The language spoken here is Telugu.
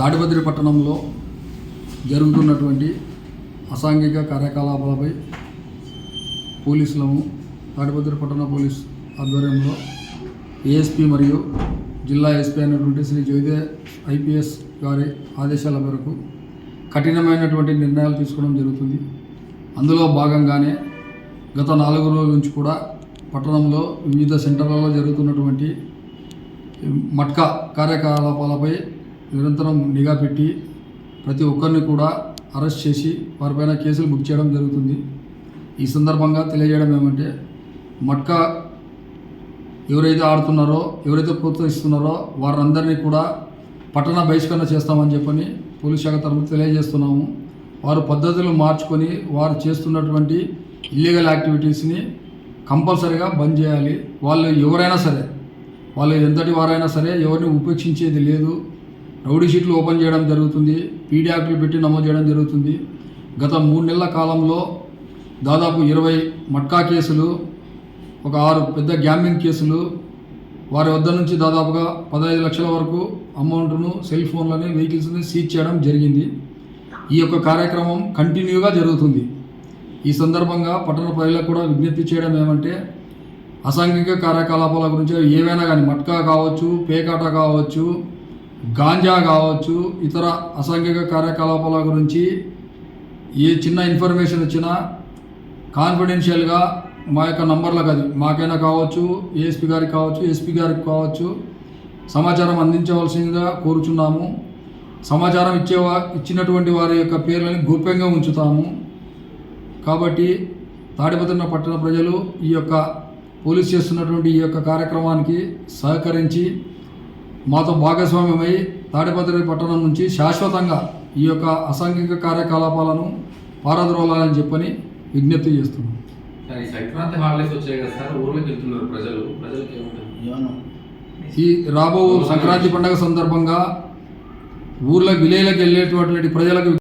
తాడిపత్రి పట్టణంలో జరుగుతున్నటువంటి అసాంఘిక కార్యకలాపాలపై పోలీసులము తాడిపత్రి పట్టణ పోలీస్ ఆధ్వర్యంలో ఏఎస్పీ మరియు జిల్లా ఎస్పీ అయినటువంటి శ్రీ జయదే ఐపీఎస్ గారి ఆదేశాల మేరకు కఠినమైనటువంటి నిర్ణయాలు తీసుకోవడం జరుగుతుంది. అందులో భాగంగానే గత నాలుగు రోజుల నుంచి కూడా పట్టణంలో వివిధ సెంటర్లలో జరుగుతున్నటువంటి మట్కా కార్యకలాపాలపై నిరంతరం నిఘా పెట్టి ప్రతి ఒక్కరిని కూడా అరెస్ట్ చేసి వారిపైన కేసులు బుక్ చేయడం జరుగుతుంది. ఈ సందర్భంగా తెలియజేయడం ఏమంటే మట్కా ఎవరైతే ఆడుతున్నారో ఎవరైతే ప్రోత్సహిస్తున్నారో వారందరినీ కూడా పట్టణ బహిష్కరణ చేస్తామని చెప్పని పోలీస్ శాఖ తరఫున తెలియజేస్తున్నాము. వారు పద్ధతులు మార్చుకొని వారు చేస్తున్నటువంటి ఇల్లీగల్ యాక్టివిటీస్ని కంపల్సరీగా బంద్ చేయాలి. వాళ్ళు ఎవరైనా సరే వాళ్ళు ఎంతటి వారైనా సరే ఎవరిని ఉపేక్షించేది లేదు. రౌడీ షీట్లు ఓపెన్ చేయడం జరుగుతుంది పీడీ పెట్టి నమోదు చేయడం జరుగుతుంది. గత మూడు నెలల కాలంలో దాదాపు ఇరవై మట్కా కేసులు ఒక ఆరు పెద్ద గ్యామింగ్ కేసులు వారి వద్ద నుంచి దాదాపుగా పదహైదు లక్షల వరకు అమౌంట్ను సెల్ ఫోన్లని వెహికల్స్ని సీజ్ చేయడం జరిగింది. ఈ యొక్క కార్యక్రమం కంటిన్యూగా జరుగుతుంది. ఈ సందర్భంగా పట్టణ ప్రజలకు కూడా విజ్ఞప్తి చేయడం ఏమంటే అసాంఘిక కార్యకలాపాల గురించి ఏవైనా కానీ మట్కా కావచ్చు పేకాట కావచ్చు గాంజా కావచ్చు ఇతర అసాంఘిక కార్యకలాపాల గురించి ఏ చిన్న ఇన్ఫర్మేషన్ వచ్చినా కాన్ఫిడెన్షియల్గా మా యొక్క నంబర్లకు అది. మాకైనా కావచ్చు ఏఎస్పీ గారికి కావచ్చు ఎస్పీ గారికి కావచ్చు సమాచారం అందించవలసిందిగా కోరుచున్నాము. సమాచారం ఇచ్చేవా ఇచ్చినటువంటి వారి యొక్క పేర్లని గోప్యంగా ఉంచుతాము. కాబట్టి తాడిపత్రిన పట్టణ ప్రజలు ఈ యొక్క పోలీస్ చేస్తున్నటువంటి ఈ యొక్క కార్యక్రమానికి సహకరించి మాతో భాగస్వామ్యమై తాడిపత్రి పట్టణం నుంచి శాశ్వతంగా ఈ యొక్క అసాంఘిక కార్యకలాపాలను పారద్రోలాలని చెప్పని విజ్ఞప్తి చేస్తున్నాం. సంక్రాంతి హాలిడేస్ వచ్చాయి కదా సార్ ఊర్లోకి వెళ్తున్నారు ప్రజలు. ప్రజలకు ఈ రాబో సంక్రాంతి పండుగ సందర్భంగా ఊర్లో విలేలకు వెళ్ళేటటువంటి ప్రజలకు